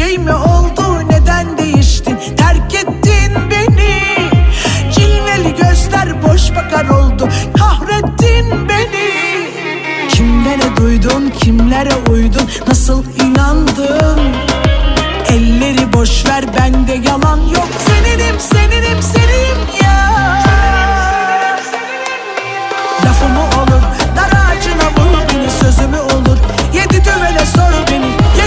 şey mi oldu? Neden değiştin? Terk ettin beni. Cilveli gözler boş bakar oldu. Kahrettin beni. Kimlere duydun kimlere uydun? Nasıl inandın? Elleri boş ver bende yalan yok. Seninim seninim seninim ya. Lafımı olur dar ağacına vur beni sözümü olur. Yedi düvele soru beni.